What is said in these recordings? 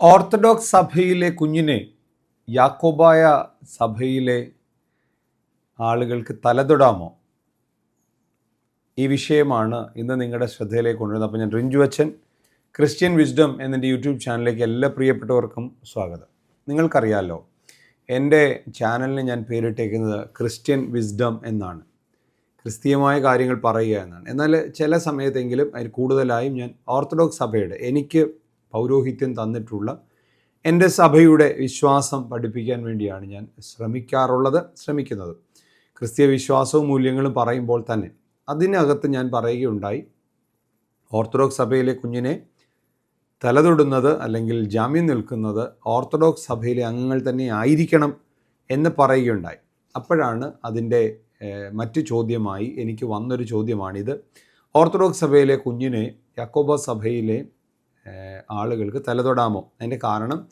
Orthodox സഭയിലെ കുഞ്ഞിനെ യാക്കോബായ സഭയിലെ ആളുകൾക്ക് തലതൊടാമോ? ഈ വിഷയമാണ് ഇന്ന് നിങ്ങളുടെ ശ്രദ്ധയിലേക്ക് കൊണ്ടുവരുന്നത്. അപ്പോൾ ഞാൻ റിഞ്ചു അച്ഛൻ ക്രിസ്ത്യൻ വിസ്ഡം എന്നെന്റെ യൂട്യൂബ് ചാനലിലേക്ക് എല്ലാ പ്രിയപ്പെട്ടവർക്കും സ്വാഗതം. നിങ്ങൾക്കറിയാമല്ലോ എന്റെ ചാനലിന് ഞാൻ പേരിട്ടേക്കുന്നത് ക്രിസ്ത്യൻ വിസ്ഡം എന്നാണ്. ക്രിസ്തീയമായ കാര്യങ്ങൾ പറയുക എന്നാണ്. എന്നാൽ ചില സമയത്തെങ്കിലും അതിൽ കൂടുതലായും ഞാൻ ഓർത്തഡോക്സ് സഭയുടെ എനിക്ക് പൗരോഹിത്യം തന്നിട്ടുള്ള എന്റെ സഭയുടെ വിശ്വാസം പഠിപ്പിക്കാൻ വേണ്ടിയാണ് ഞാൻ ശ്രമിക്കാറുള്ളത് ശ്രമിക്കുന്നത്. ക്രിസ്തീയ വിശ്വാസവും മൂല്യങ്ങളും പറയുമ്പോൾ തന്നെ അതിനകത്ത് ഞാൻ പറയുകയുണ്ടായി. ഓർത്തഡോക്സ് സഭയിലെ കുഞ്ഞിനെ തലതൊടുന്നത് അല്ലെങ്കിൽ ജാമ്യം നിൽക്കുന്നത് ഓർത്തഡോക്സ് സഭയിലെ അംഗങ്ങൾ തന്നെ ആയിരിക്കണം എന്ന് പറയുകയുണ്ടായി. അപ്പോഴാണ് അതിന്റെ മറ്റു ചോദ്യമായി എനിക്ക് വന്നൊരു ചോദ്യമാണിത്. ഓർത്തഡോക്സ് സഭയിലെ കുഞ്ഞിനെ യാക്കോബ സഭയിലെ ആളുകൾക്ക് തലതൊടാമോ? അതിന്റെ കാരണം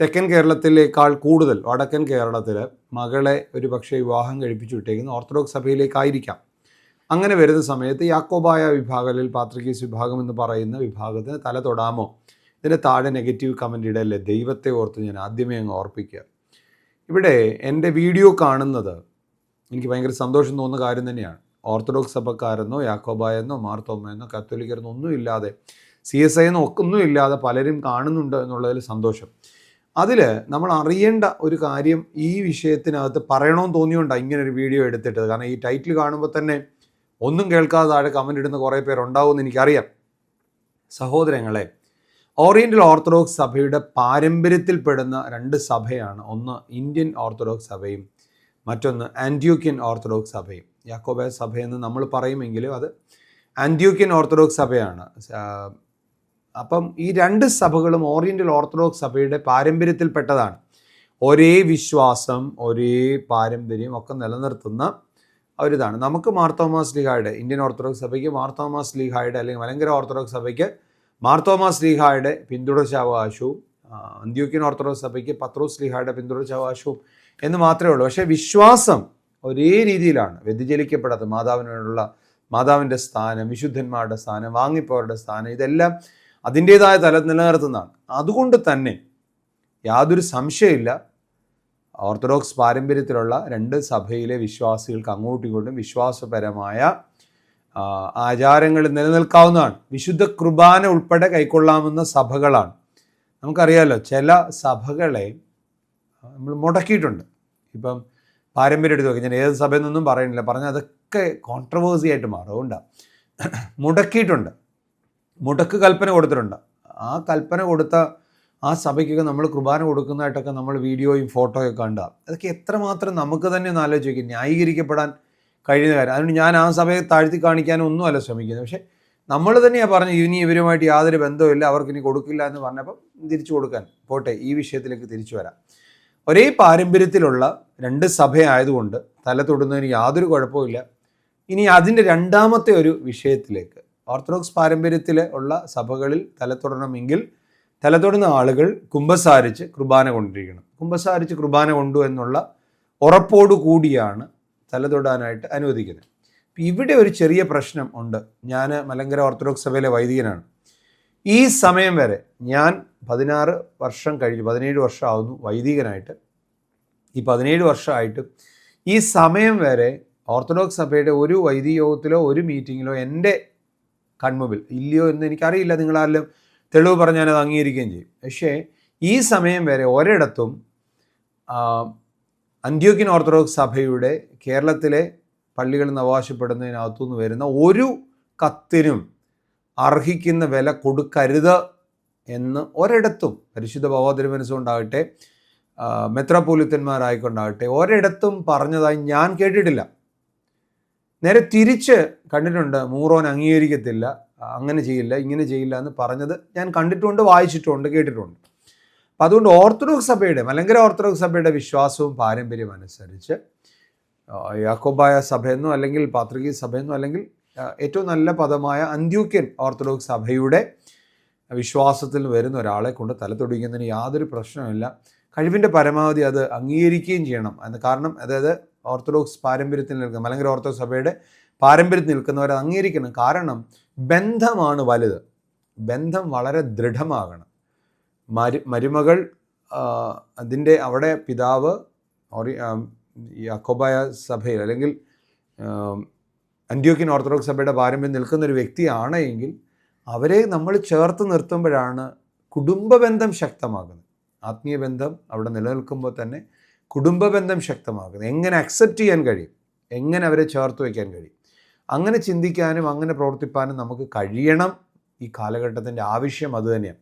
തെക്കൻ കേരളത്തിലേക്കാൾ കൂടുതൽ വടക്കൻ കേരളത്തിൽ മകളെ ഒരു പക്ഷേ വിവാഹം കഴിപ്പിച്ചു വിട്ടേക്കുന്ന ഓർത്തഡോക്സ് സഭയിലേക്കായിരിക്കാം. അങ്ങനെ വരുന്ന സമയത്ത് യാക്കോബായ വിഭാഗത്തിൽ പാത്രികീസ് വിഭാഗം എന്ന് പറയുന്ന വിഭാഗത്തിന് തല തൊടാമോ ഇതിന്റെ താഴെ നെഗറ്റീവ് കമന്റ് ഇടല്ലേ? ദൈവത്തെ ഓർത്ത് ഞാൻ ആദ്യമേ അങ്ങ് ഓർപ്പിക്കുക. ഇവിടെ എന്റെ വീഡിയോ കാണുന്നത് എനിക്ക് ഭയങ്കര സന്തോഷം തോന്നുന്ന കാര്യം തന്നെയാണ്. ഓർത്തഡോക്സ് സഭക്കാരെന്നോ യാക്കോബായെന്നോ മാർത്തോമ്മയെന്നോ കത്തോലിക്കരെന്നോ ഒന്നും ഇല്ലാതെ സി എസ് ഐ എന്നോ ഒന്നും ഇല്ലാതെ പലരും കാണുന്നുണ്ട് എന്നുള്ളതിൽ സന്തോഷം. അതിൽ നമ്മൾ അറിയേണ്ട ഒരു കാര്യം ഈ വിഷയത്തിനകത്ത് പറയണമെന്ന് തോന്നിയോണ്ടാണ് ഇങ്ങനെ ഒരു വീഡിയോ എടുത്തിട്ടത്. കാരണം ഈ ടൈറ്റിൽ കാണുമ്പോൾ തന്നെ ഒന്നും കേൾക്കാതെ താഴെ കമന്റ് ഇടുന്ന കുറേ പേരുണ്ടാവുമെന്ന് എനിക്കറിയാം. സഹോദരങ്ങളെ ഓറിയന്റൽ ഓർത്തഡോക്സ് സഭയുടെ പാരമ്പര്യത്തിൽപ്പെടുന്ന രണ്ട് സഭയാണ്. ഒന്ന് ഇന്ത്യൻ ഓർത്തഡോക്സ് സഭയും മറ്റൊന്ന് ആന്റിയോക്യൻ ഓർത്തഡോക്സ് സഭയും. യാക്കോബായ സഭയെന്ന് നമ്മൾ പറയുമെങ്കിലും അത് ആന്റിയോക്യൻ ഓർത്തഡോക്സ് സഭയാണ്. അപ്പം ഈ രണ്ട് സഭകളും ഓറിയന്റൽ ഓർത്തഡോക്സ് സഭയുടെ പാരമ്പര്യത്തിൽപ്പെട്ടതാണ്. ഒരേ വിശ്വാസം ഒരേ പാരമ്പര്യം ഒക്കെ നിലനിർത്തുന്ന ഒരിതാണ്. നമുക്ക് മാർത്തോമാസ് ലീഹായുടെ ഇന്ത്യൻ ഓർത്തഡോക്സ് സഭയ്ക്ക് മാർത്തോമാസ് ലീഹായുടെ അല്ലെങ്കിൽ മലങ്കര ഓർത്തഡോക്സ് സഭയ്ക്ക് മാർത്തോമാസ് ലീഹായുടെ പിന്തുടർച്ചാവകാശവും അന്ത്യോക്യൻ ഓർത്തഡോക്സ് സഭയ്ക്ക് പത്രോസ് ലീഹായുടെ പിന്തുടർച്ചാവകാശവും എന്ന് മാത്രമേ ഉള്ളൂ. പക്ഷേ വിശ്വാസം ഒരേ രീതിയിലാണ് വ്യതിചലിക്കപ്പെടാത്ത മാതാവിനോടുള്ള മാതാവിന്റെ സ്ഥാനം വിശുദ്ധന്മാരുടെ സ്ഥാനം വാങ്ങിപ്പോരുടെ സ്ഥാനം ഇതെല്ലാം അതിന്റേതായ തല നിലനിർത്തുന്നതാണ്. അതുകൊണ്ട് തന്നെ യാതൊരു സംശയമില്ല ഓർത്തഡോക്സ് പാരമ്പര്യത്തിലുള്ള രണ്ട് സഭയിലെ വിശ്വാസികൾക്ക് അങ്ങോട്ടും ഇങ്ങോട്ടും വിശ്വാസപരമായ ആചാരങ്ങൾ നിലനിൽക്കാവുന്നതാണ്. വിശുദ്ധ കുർബാന ഉൾപ്പെടെ കൈക്കൊള്ളാവുന്ന സഭകളാണ്. നമുക്കറിയാമല്ലോ ചില സഭകളെ നമ്മൾ മുടക്കിയിട്ടുണ്ട്. ഇപ്പം പാരമ്പര്യം എടുത്ത് നോക്കി ഞാൻ ഏത് സഭയിൽ നിന്നും പറയുന്നില്ല. പറഞ്ഞാൽ അതൊക്കെ കോൺട്രവേഴ്സി ആയിട്ട് മാറും. അതുകൊണ്ടാണ് മുടക്കിയിട്ടുണ്ട്. മുടക്ക് കൽപ്പന കൊടുത്തിട്ടുണ്ട്. ആ കൽപ്പന കൊടുത്ത ആ സഭയ്ക്കൊക്കെ നമ്മൾ കുർബാന കൊടുക്കുന്നതായിട്ടൊക്കെ നമ്മൾ വീഡിയോയും ഫോട്ടോയും കണ്ട. അതൊക്കെ എത്രമാത്രം നമുക്ക് തന്നെ ഒന്ന് ആലോചിക്കും ന്യായീകരിക്കപ്പെടാൻ കഴിയുന്ന കാര്യം. അതുകൊണ്ട് ഞാൻ ആ സഭയെ താഴ്ത്തി കാണിക്കാനും ഒന്നുമല്ല ശ്രമിക്കുന്നത്. പക്ഷേ നമ്മൾ തന്നെയാണ് പറഞ്ഞു ഇനി ഇവരുമായിട്ട് യാതൊരു ബന്ധവുമില്ല അവർക്ക് ഇനി കൊടുക്കില്ല എന്ന് പറഞ്ഞപ്പം തിരിച്ചു കൊടുക്കാൻ. പോട്ടെ ഈ വിഷയത്തിലേക്ക് തിരിച്ചു വരാം. ഒരേ പാരമ്പര്യത്തിലുള്ള രണ്ട് സഭയായതുകൊണ്ട് തല തൊടുന്നതിന് യാതൊരു കുഴപ്പമില്ല ഇനി അതിന്റെ രണ്ടാമത്തെ ഒരു വിഷയത്തിലേക്ക് ഓർത്തഡോക്സ് പാരമ്പര്യത്തിൽ ഉള്ള സഭകളിൽ തലത്തൊടണമെങ്കിൽ തലത്തൊടുന്ന ആളുകൾ കുംഭസാരിച്ച് കുർബാന കൊണ്ടിരിക്കണം. കുംഭസാരിച്ച് കുർബാന കൊണ്ടു എന്നുള്ള ഉറപ്പോടു കൂടിയാണ് തലതൊടാനായിട്ട് അനുവദിക്കുന്നത്. ഇവിടെ ഒരു ചെറിയ പ്രശ്നം ഉണ്ട്. ഞാൻ മലങ്കര ഓർത്തഡോക്സ് സഭയിലെ വൈദികനാണ്. ഈ സമയം വരെ ഞാൻ പതിനാറ് വർഷം കഴിഞ്ഞു പതിനേഴ് വർഷമാവുന്നു വൈദികനായിട്ട്. ഈ പതിനേഴ് വർഷമായിട്ട് ഈ സമയം വരെ ഓർത്തഡോക്സ് സഭയുടെ ഒരു വൈദിക യോഗത്തിലോ ഒരു മീറ്റിങ്ങിലോ എന്റെ കൺമുമ്പിൽ. ഇല്ലയോ എന്ന് എനിക്കറിയില്ല. നിങ്ങളാരെങ്കിലും തെളിവ് പറഞ്ഞാൽ അത് അംഗീകരിക്കുകയും ചെയ്യും. പക്ഷേ ഈ സമയം വരെ ഒരിടത്തും അന്ത്യോക്യൻ ഓർത്തഡോക്സ് സഭയുടെ കേരളത്തിലെ പള്ളികളിൽ നിന്ന് അവകാശപ്പെടുന്നതിനകത്തുനിന്ന് വരുന്ന ഒരു കത്തിനും അർഹിക്കുന്ന വില കൊടുക്കരുത് എന്ന് ഒരിടത്തും പരിശുദ്ധ ഭഗവതിരുമനസ്സുകൊണ്ടാകട്ടെ മെത്രാപോലിത്തന്മാരായിക്കൊണ്ടാകട്ടെ ഒരിടത്തും പറഞ്ഞതായി ഞാൻ കേട്ടിട്ടില്ല. നേരെ തിരിച്ച് കണ്ടിട്ടുണ്ട് മൂറോൻ അംഗീകരിക്കത്തില്ല അങ്ങനെ ചെയ്യില്ല ഇങ്ങനെ ചെയ്യില്ല എന്ന് പറഞ്ഞത് ഞാൻ കണ്ടിട്ടുണ്ട് വായിച്ചിട്ടുണ്ട് കേട്ടിട്ടുണ്ട്. അപ്പം അതുകൊണ്ട് ഓർത്തഡോക്സ് സഭയുടെ മലങ്കര ഓർത്തഡോക്സ് സഭയുടെ വിശ്വാസവും പാരമ്പര്യവും അനുസരിച്ച് യാക്കോബായ സഭയെന്നോ അല്ലെങ്കിൽ പാത്രികീയ സഭയെന്നോ അല്ലെങ്കിൽ ഏറ്റവും നല്ല പദമായ അന്ത്യൂക്യൻ ഓർത്തഡോക്സ് സഭയുടെ വിശ്വാസത്തിൽ വരുന്ന ഒരാളെ കൊണ്ട് തല തൊടിക്കുന്നതിന് യാതൊരു പ്രശ്നമില്ല കഴിവിന്റെ പരമാവധി അത് അംഗീകരിക്കുകയും ചെയ്യണം. അത് കാരണം അതായത് ഓർത്തഡോക്സ് പാരമ്പര്യത്തിൽ നിൽക്കുന്ന അല്ലെങ്കിൽ ഓർത്തഡോക്സ് സഭയുടെ പാരമ്പര്യത്തിൽ നിൽക്കുന്നവരെ അംഗീകരിക്കണം. കാരണം ബന്ധമാണ് വലുത്. ബന്ധം വളരെ ദൃഢമാകണം. മരു മരുമകൾ അതിന്റെ അവിടെ പിതാവ് യാക്കോബായ സഭയിൽ അല്ലെങ്കിൽ അന്ത്യോക്യൻ ഓർത്തഡോക്സ് സഭയുടെ പാരമ്പര്യം നിൽക്കുന്ന ഒരു വ്യക്തിയാണ് എങ്കിൽ അവരെ നമ്മൾ ചേർത്ത് നിർത്തുമ്പോഴാണ് കുടുംബ ബന്ധം ശക്തമാകുന്നത്. ആത്മീയ ബന്ധം അവിടെ നിലനിൽക്കുമ്പോൾ തന്നെ കുടുംബ ബന്ധം ശക്തമാകുന്നത് എങ്ങനെ അക്സെപ്റ്റ് ചെയ്യാൻ കഴിയും? എങ്ങനെ അവരെ ചേർത്ത് വയ്ക്കാൻ കഴിയും? അങ്ങനെ ചിന്തിക്കാനും അങ്ങനെ പ്രവർത്തിപ്പാനും നമുക്ക് കഴിയണം. ഈ കാലഘട്ടത്തിന്റെ ആവശ്യം അത് തന്നെയാണ്.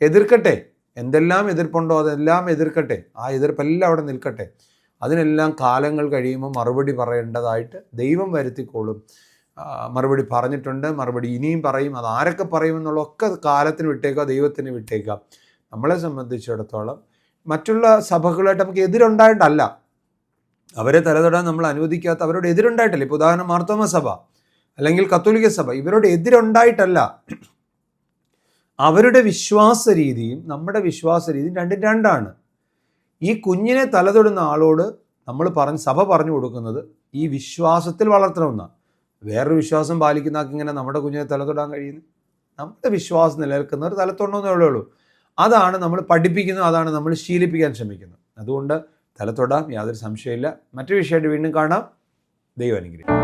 എതിർക്കട്ടെ. എന്തെല്ലാം എതിർപ്പുണ്ടോ അതെല്ലാം എതിർക്കട്ടെ. ആ എതിർപ്പെല്ലാം അവിടെ നിൽക്കട്ടെ. അതിനെല്ലാം കാലങ്ങൾ കഴിയുമ്പോൾ മറുപടി പറയേണ്ടതായിട്ട് ദൈവം വരുത്തിക്കോളും. മറുപടി പറഞ്ഞിട്ടുണ്ട്. മറുപടി ഇനിയും പറയും. അത് ആരൊക്കെ പറയുമെന്നുള്ള ഒക്കെ കാലത്തിന് വിട്ടേക്കുക ദൈവത്തിന് വിട്ടേക്കുക. നമ്മളെ സംബന്ധിച്ചിടത്തോളം മറ്റുള്ള സഭകളായിട്ട് നമുക്ക് എതിരുണ്ടായിട്ടല്ല. അവരെ തലതൊടാൻ നമ്മൾ അനുവദിക്കാത്ത അവരോട് എതിരുണ്ടായിട്ടല്ല. ഇപ്പോൾ ഉദാഹരണം മാർത്തോമ സഭ അല്ലെങ്കിൽ കത്തോലിക്ക സഭ ഇവരോട് എതിരുണ്ടായിട്ടല്ല. അവരുടെ വിശ്വാസ രീതിയും നമ്മുടെ വിശ്വാസ രീതിയും രണ്ടും രണ്ടാണ്. ഈ കുഞ്ഞിനെ തലതൊടുന്ന ആളോട് നമ്മൾ പറഞ്ഞ് സഭ പറഞ്ഞു കൊടുക്കുന്നത് ഈ വിശ്വാസത്തിൽ വളർത്തണമെന്നാണ് വേറൊരു വിശ്വാസം പാലിക്കുന്ന ആൾക്ക് ഇങ്ങനെ നമ്മുടെ കുഞ്ഞിനെ തലതൊടാൻ കഴിയുന്നു? നമ്മുടെ വിശ്വാസം നിലനിൽക്കുന്നവർ തലത്തൊണ്ടെന്നേ ഉള്ളൂ. അതാണ് നമ്മൾ പഠിപ്പിക്കുന്നത് അതാണ് നമ്മൾ ശീലിപ്പിക്കാൻ ശ്രമിക്കുന്നത്. അതുകൊണ്ട് തലത്തൊടാം യാതൊരു സംശയമില്ല മറ്റു വിഷയമായിട്ട് വീണ്ടും കാണാം. ദൈവം അനുഗ്രഹിക്കും